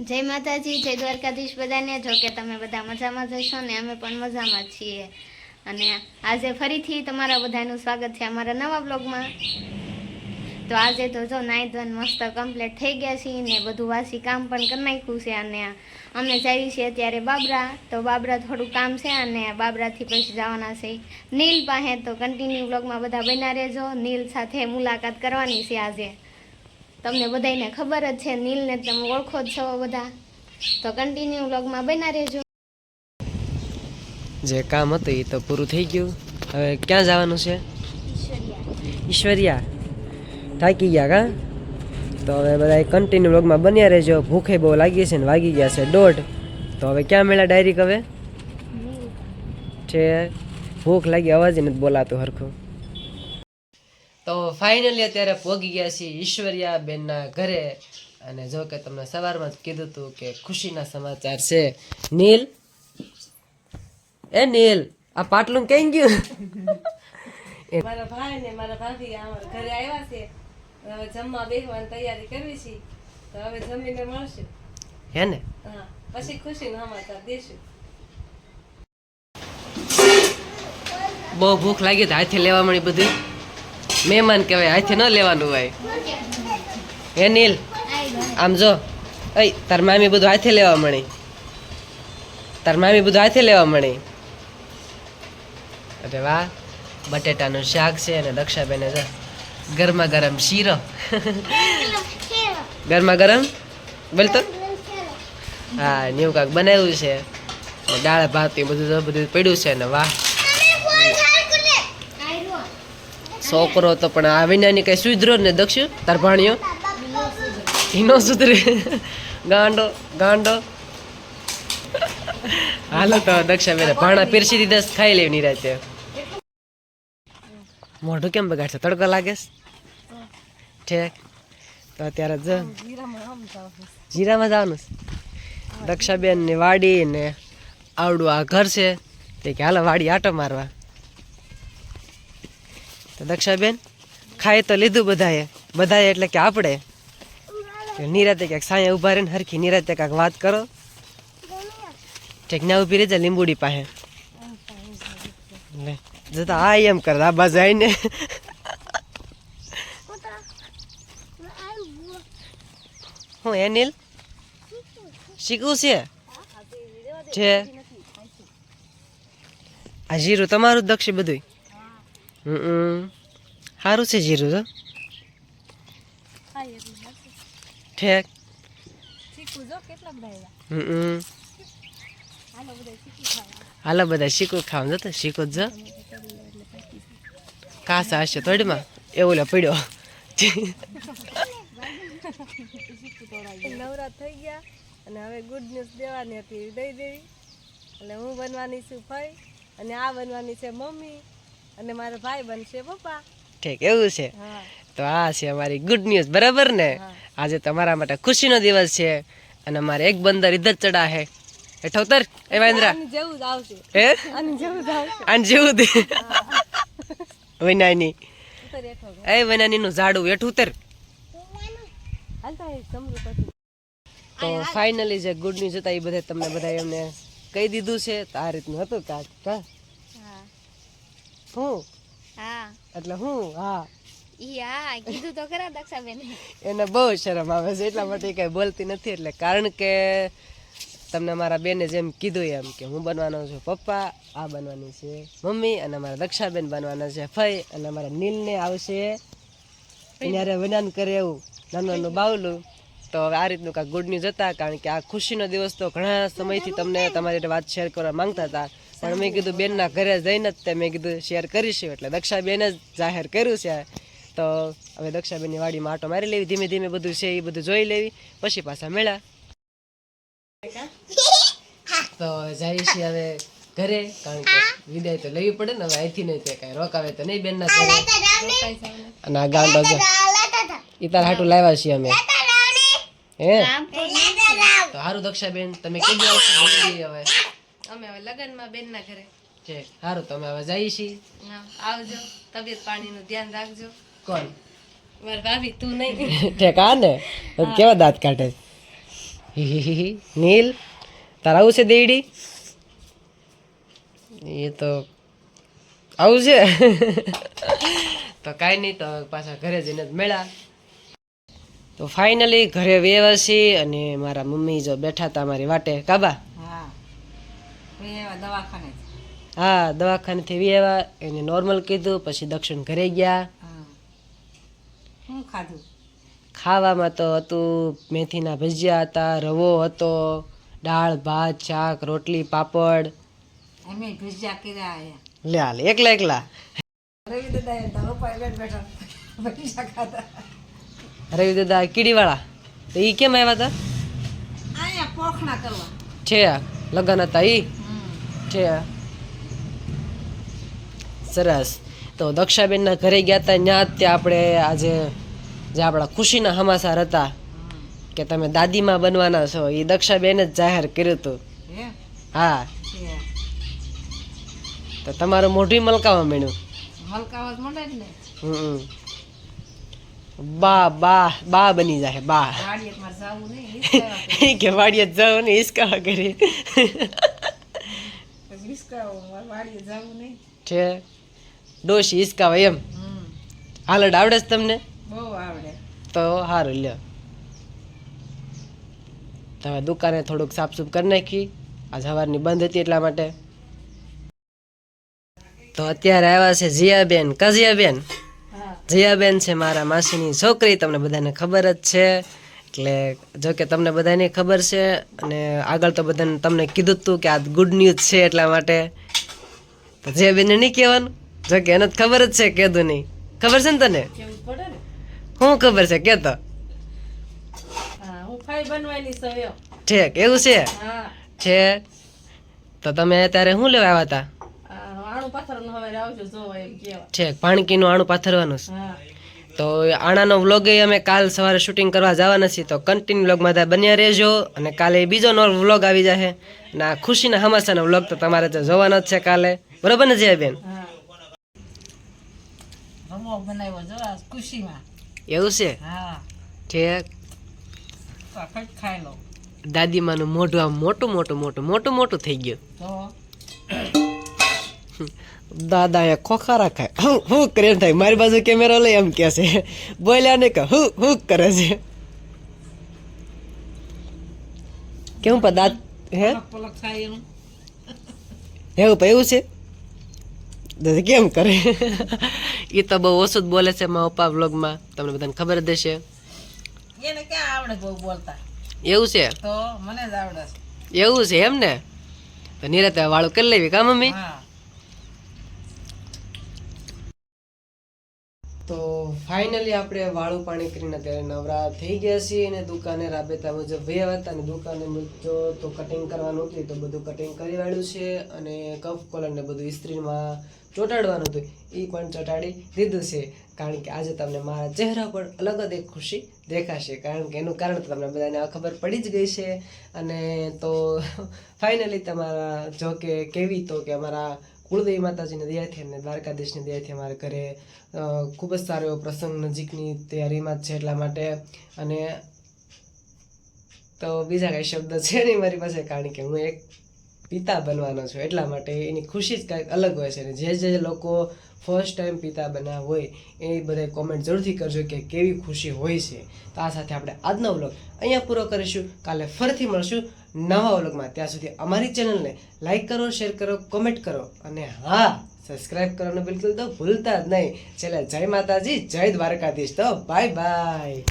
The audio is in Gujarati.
જય માતાજી, જય દ્વારકાધીશ બધાને. જો કે તમે બધા મજામાં જશો ને, અમે પણ મજામાં છીએ. અને આજે ફરીથી તમારા બધાનું સ્વાગત છે અમારા નવા બ્લોગમાં. તો આજે તો જો નાઈ મસ્ત કમ્પ્લીટ થઈ ગયા છીએ ને બધું વાસી કામ પણ કરી નાખ્યું છે અને અમે જઈએ છીએ અત્યારે બાબરા. તો બાબરા થોડું કામ છે અને બાબરાથી પછી જવાના છે નીલ પાસે. તો કન્ટિન્યુ બ્લોગમાં બધા બન્યા રહેજો. નીલ સાથે મુલાકાત કરવાની છે આજે. તમને બધાને ખબર જ છે નીલને તમે ઓળખો જ છો બધા. તો કન્ટિન્યુ વ્લોગમાં બના રહેજો. જે કામ હતું એ તો પૂરું થઈ ગયું. હવે ક્યાં જવાનું છે? ઈશ્વરિયા. થાકી ગયા કા? તો હવે બધા કન્ટિન્યુ વ્લોગમાં બન્યા રહેજો. ભૂખે બહુ લાગી છે ને વાગી ગયા છે દોઢ. તો હવે ક્યાં મેળા ડાયરી હવે? છે ભૂખ લાગી અવાજ નથી બોલાતું હરખું. તો ફાઇનલી અત્યારે પહોંચી ગયા છીએ ઈશ્વરિયા બેનના ઘરે. અને જો કે તમને સવારમાં જ કીધું હતું કે ખુશીના સમાચાર છે. નીલ? એ નીલ આ પાટલું કઈ ગયું? મારા ભાઈ ને મારા ભાભી અમારા ઘરે આવ્યા છે. હવે જમવા બેસવાની તૈયારી કરવી છે. તો હવે જમીને મળશે. હે ને? હા પછી ખુશી સમાચાર દેશું. બહુ ભૂખ લાગી હાથે લેવા મળી બધું. મહેમાન કહેવાય, હાથે ન લેવાનું હોય. હે નીલ, આમ જો. અય, તાર મામી બધું હાથે લેવા મળી. તાર મામી બધું હાથે લેવા મળી. અરે વાહ, બટેટાનું શાક છે અને રક્ષાબેને જો ગરમા ગરમ શીરો. ગરમા ગરમ? બોલ તો. હા ન્યુ કાક બનાવ્યું છે. દાળ, ભાત એ બધું બધું પડ્યું છે ને વાહ. છોકરો તો પણ આ વિનાની કઈ સુધરો ને દક્ષ તાર ભાણિયો ઈનો સુધરે. ગાંડો ગાંડો. હાલો તો દક્ષા બેને ભાણા પીરસી દીધા ખાઈ લેવી નિરાતે. મોઢું કેમ બગાડશે? તડકો લાગે ઠેક. તો અત્યારે જ જીરામાં જવાનું દક્ષાબેનની વાડી ને આવડું આ ઘર છે. તે કે, હાલો, વાડી આટો મારવા. તો દક્ષાબેન ખાઈ તો લીધું બધાએ. બધાએ એટલે કે આપણે. નિરાતે ક્યાંક સાંય ઊભા રહીને હરખી નિરાતે ક્યાંક વાત કરો. ઠેક ના ઊભી રહી લીંબુડી પાસે. જતા આ એમ કર, આ બાજુ આવીને. હું, એનિલ? શીખવું છે? છે. આ જીરું, તમારું દક્ષી બધું સારું છે જીરું તો ઠેક જો હાલો બધા શીખું ખાવા તો શીખું જ કાસા હશે થોડીમાં એવું લે પડ્યો નવરા થઈ ગયા. અને હવે ગુડ ન્યૂઝ દેવાની હતી. દઈ દેવી એટલે હું બનવાની છું ભાઈ. અને આ બનવાની છે મમ્મી. અને મારો ભાઈ બનશે પપ્પા. ઠીક એવું છે. તો આ છે અમારી ગુડ ન્યૂઝ બરાબર ને? આજે તમારા માટે ખુશીનો દિવસ છે અને અમારે એક બંદર ઇદ્દત ચડા હે. હેઠો ઉતર એ આની જેવું જ આવશે. હે? અને જેવું જ આવશે. અને જેવું દે વૈનાની. એ વૈનાની નું ઝાડું હેઠું ઉતર તો ફાઇનલી જે ગુડ ન્યૂઝ હતા એ બધા તમને બધા એમને કહી દીધું છે. તો આ રીતનું હતું કાક. હું? હા. એટલે હું? હા. ઈ કીધું તો ખરા દક્ષાબેન. એને બહુ શરમ આવે છે એટલા માટે કઈ બોલતી નથી એટલે કારણ કે તમને મારા બેને જેમ કીધું એમ કે હું બનવાનો છું પપ્પા આ બનવાની છે મમ્મી અને મારા દક્ષાબેન બનવાના છે ફઈ અને મારા નીલને આવશે. ત્યારે વનાન કરે એવું નાનું નાનું બાવલું. તો હવે આ રીતનું કાંઈક ગુડ ન્યૂઝ હતા? કારણ કે આ ખુશીનો દિવસ તો ઘણા સમયથી તમને તમારી વાત શેર કરવા માંગતા હતા. પણ મેં કીધું બેનના ઘરે જઈને જ તે મેં કીધું શેર કરીશું એટલે દક્ષાબેન જ જાહેર કર્યું છે. તો હવે દક્ષાબેનની વાડીમાં આટો મારી લેવી, ધીમે ધીમે બધું છે એ બધું જોઈ લેવી, પછી પાછા મેળા તો જઈએ છીએ હવે ઘરે, કારણ કે વિદાય તો લેવી પડે ને, હવે અહીંથી નહીં તે કાંઈ રોકાવે તો નહીં બેનના ઘરે. અને આ ગાંડો જો એ તાર હાટું લાવ્યા છીએ અમે. હે? તો હારું દક્ષાબેન, તમે કીધું હવે. અમે હવે લગ્નમાં બેનના ઘરે. છે સારું તો અમે હવે જઈ છી આવજો તબિયત પાણીનું ધ્યાન રાખજો. કોણ? મારી ભાભી તું નહીં. ઠેકા ને કેવા દાંત કાઢે. નીલ તારે આવું છે દેડી એ તો આવું છે. તો કાંઈ નહીં તો પાછા ઘરે જઈને જ મળ્યા. તો ફાઇનલી ઘરે વ્યવસી અને મારા મમ્મી જો બેઠા હતા મારી વાટે. કાબા? દવાખાને હા દવાખાનેથી વ્યવા એને નોર્મલ કીધું પછી દક્ષિણ ઘરે ગયા. શું ખાધું? ખાવામાં તો હતું મેથીના ભજીયા હતા રવો હતો દાળ ભાત શાક રોટલી પાપડ. અમે ભજીયા કર્યા આયા લે હાલ એકલા એકલા. રવિ દાદા એ બેઠા ભજીયા ખાધા. રવિ દાદા કીડીવાળા. તો એ કેમ આવ્યા હતા? અહીંયા પોખણા કરવા. છે લગ્ન હતા એ છે. સરસ. તો દક્ષાબેનના ઘરે ગયા હતા ત્યાં ત્યાં આપણે આજે જે આપણા ખુશીના હમાસાર હતા કે તમે દાદીમાં બનવાના છો એ દક્ષાબેન જ જાહેર કર્યું હતું હા? તો તમારું મોઢું મલકાવા માંડ્યું. મલકાવત મળે જ ને? હમ. બા બા બા બની જાય બા. કે વાડીએ જાવ ને હિસકા કરી. છે. ડોશી હિસકાવા એમ. હાલડ આવડે છે તમને? બહુ આવડે. તો સારું લ્યો. તમે દુકાને થોડુંક સાફસૂફ કરી નાખી. આ સવારની બંધ હતી એટલા માટે. તો અત્યારે આવ્યા છે જીયાબેન કજિયાબેન. જયાબેન છે મારા માસીની છોકરી તમને બધાને ખબર જ છે. એટલે જો કે તમને બધાને ખબર છે અને આગળ તો બધાને તમને કીધું જ હતું કે આ ગુડ ન્યૂઝ છે એટલા માટે. તો જયાબેનને નહીં કહેવાનું? જો કે એને જ ખબર જ છે કીધું નહીં. ખબર છે ને તને? શું ખબર છે કે સવ્યો. ઠીક એવું છે? છે. તો તમે અત્યારે શું લેવા આવ્યા હતા? આણું પાથરનું હવે આવજો જોવો એમ કેવા. ઠીક પાણકીનું આણું પાથરવાનું છે. તો આણાનો વ્લોગ એ અમે કાલ સવારે શૂટિંગ કરવા જવાના છીએ તો કન્ટિન્યુ વ્લોગમાં બધા બન્યા રહેજો અને કાલે બીજો નો વ્લોગ આવી જશે અને આ ખુશીના હમાસાનો વ્લોગ તો તમારે તો જોવાનો જ છે કાલે. બરોબર ને જયબેન? હા રમો બનાવ્યો જો આ ખુશીમાં. એવું છે? હા. ઠીક દાદીમાનું મોઢું આમ મોટું મોટું મોટું મોટું મોટું થઈ ગયું. તો? દાદા એ ખોખા ખાય હું હું કરે થાય મારી બાજુ કેમેરો લઈ એમ કે છે બોલ્યા ને કે હું હું કરે છે કેવું પણ દાંત હે એવું પણ એવું છે દાદા કેમ કરે એ તો બહુ ઓછું જ બોલે છે મા પપ્પા વ્લોગમાં. તમને બધાને ખબર જ હશે. એને ક્યાં આવડે બહુ બોલતા? એવું છે? તો મને જ આવડે છે. એવું છે એમ ને? તો નિરાતે વાળું કરી લેવી કા મમ્મી? હા તો ફાઇનલી આપણે વાળું પાણી કરીને અત્યારે નવરા થઈ ગયા છીએ અને દુકાને રાબેતા મુજબ વયા હતા અને દુકાને જો તો કટિંગ કરવાનું હતું તો બધું કટિંગ કરી વાળ્યું છે અને કફ કોલર ને બધું ઇસ્ત્રીમાં ચોંટાડવાનું હતું. એ પણ ચોંટાડી દીધું છે. કારણ કે આજે તમને મારા ચહેરા પર અલગ જ એક ખુશી દેખાશે. કારણ કે એનું કારણ તમને બધાને ખબર પડી જ ગઈ છે. અને તો ફાઇનલી તમારા જો કે કેવી તો કે અમારા કુળદેવી માતાજીની દયાથી અને દ્વારકાધીશની દયાથી અમારા ઘરે ખૂબ જ સારો એવો પ્રસંગ નજીકની તૈયારીમાં જ છે એટલા માટે. અને તો બીજા કાંઈ શબ્દ છે નહીં મારી પાસે, કારણ કે હું એક પિતા બનવાનો છું એટલા માટે એની ખુશી જ કાંઈક અલગ હોય છે. અને જે જે લોકો ફર્સ્ટ ટાઈમ પિતા બન્યા હોય એ બધા કોમેન્ટ જરૂરથી કરજો કે કેવી ખુશી હોય છે. તો આ સાથે આપણે આજનો વ્લોગ અહીંયા પૂરો કરીશું. કાલે ફરીથી મળશું નવા વ્લોગમાં ત્યાં સુધી અમારી ચેનલને લાઇક કરો શેર કરો કોમેન્ટ કરો અને હા સબસ્ક્રાઇબ કરવાનું બિલકુલ તો ભૂલતા જ નહીં. છેલ્લે જય માતાજી, જય દ્વારકાધીશ. તો બાય બાય